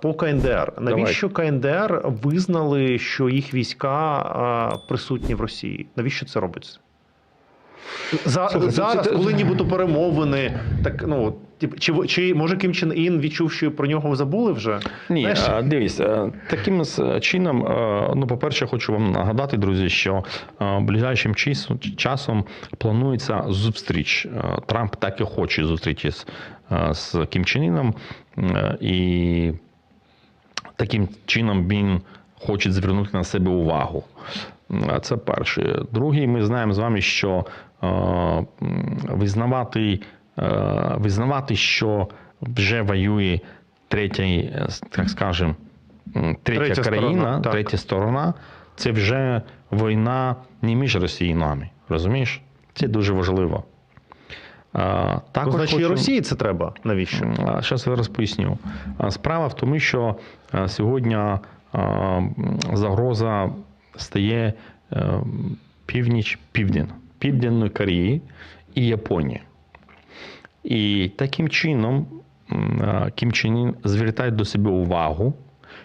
По КНДР. Навіщо КНДР визнали, що їх війська а, присутні в Росії? Навіщо це робиться? За, Слухай, зараз, це- коли нібито перемовини, так ну чи, чи може Кім Чен Ін відчув, що про нього забули вже? Ні, Знаєш, дивись, таким чином, ну, по-перше, хочу вам нагадати, друзі, що ближайшим часом, планується зустріч. Трамп так і хоче зустрічі з, з Кім Чен Іном, е, і таким чином він хоче звернути на себе увагу. Це перше. Другий, ми знаємо з вами, що е, визнавати, е, визнавати, що вже воює третя, так скажемо, третя, Третя країна, сторона, третя сторона, це вже війна не між Росією і нами. Розумієш? Це дуже важливо. Також значить, і Росії це треба. Навіщо? Зараз я зараз поясню. Справа в тому, що сьогодні загроза стає е, північ, південь, Південної Кореї і Японії. І таким чином Кім Чен Ін звертає до себе увагу,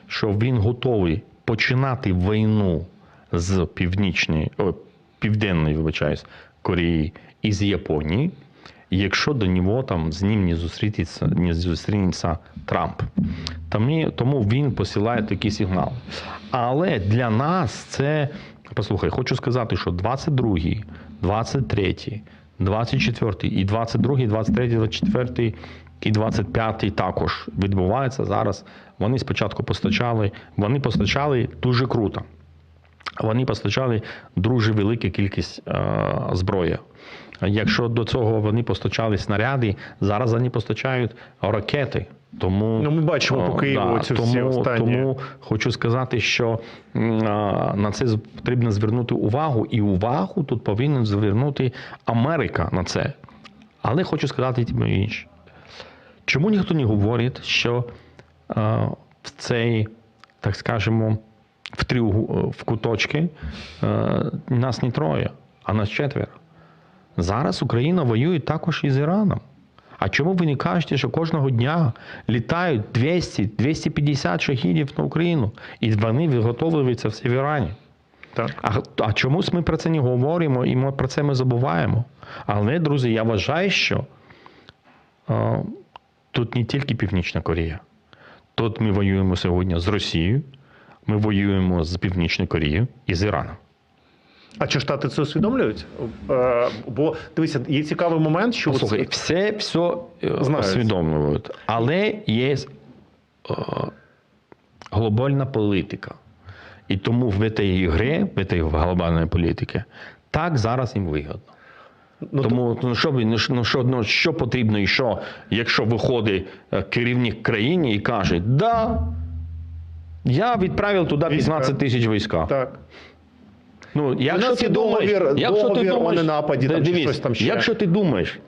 що він готовий починати війну з північної, о, південної, вибачаюсь, Кореї і з Японії, якщо до нього там з ним не зустрінеться, не зустрінеться Трамп. Тому, він посилає такий сигнал. Але для нас це, послухай, хочу сказати, що 22, 23, 24 і 22, 23, 24 і 25 також відбувається зараз. Вони спочатку постачали, вони постачали дуже круто. Вони постачали дуже велику кількість е, зброї. Якщо до цього вони постачали снаряди, зараз вони постачають ракети. Тому Ну, ми бачимо по Києву цю всі тому, останні. тому хочу сказати, що м, на це потрібно звернути увагу, і увагу тут повинна звернути Америка на це. Але хочу сказати тим інше. Чому ніхто не говорить, що е, в цей, так скажемо, в три угу- в куточки е, нас не троє, а нас четверо. Зараз Україна воює також із Іраном. А чому ви не кажете, що кожного дня літають 200-250 шахідів на Україну, і вони виготовлюються все в Ірані? Так. А, а чомусь ми про це не говоримо і ми про це ми забуваємо. Але, друзі, я вважаю, що е, тут не тільки Північна Корея. Тут ми воюємо сьогодні з Росією, ми воюємо з Північною Кореєю і з Іраном. А чи штати це усвідомлюють? Е, бо дивися, є цікавий момент, що Послухай, от- все, все е, Знають. усвідомлюють. Але є е, глобальна політика. І тому в цій грі, в цій глобальній політиці, так зараз їм вигідно. ну, Тому ну, що, ну, що- ну, що, ну, що потрібно і що, якщо виходить е, керівник країни і каже, да, я відправив туди 15 тисяч війська. так. Ну, якщо ти думаєш, договір- якщо договір думаєш, ненападі Та там дивись, щось там ще. Якщо ти думаєш,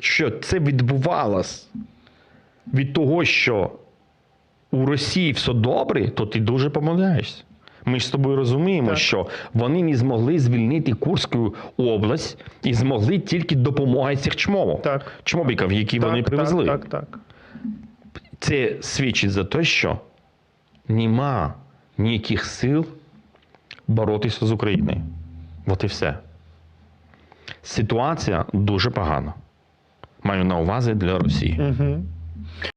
що це відбувалось від того, що у Росії все добре, то ти дуже помиляєшся. Ми ж з тобою розуміємо, Так. що вони не змогли звільнити Курську область і змогли тільки допомогою цих чмовок. Так. Чмобіків, які вони привезли. Так, так, так. Це свідчить за те, що нема ніяких сил боротися з Україною. От і все. Ситуація дуже погана. Маю на увазі для Росії. Угу.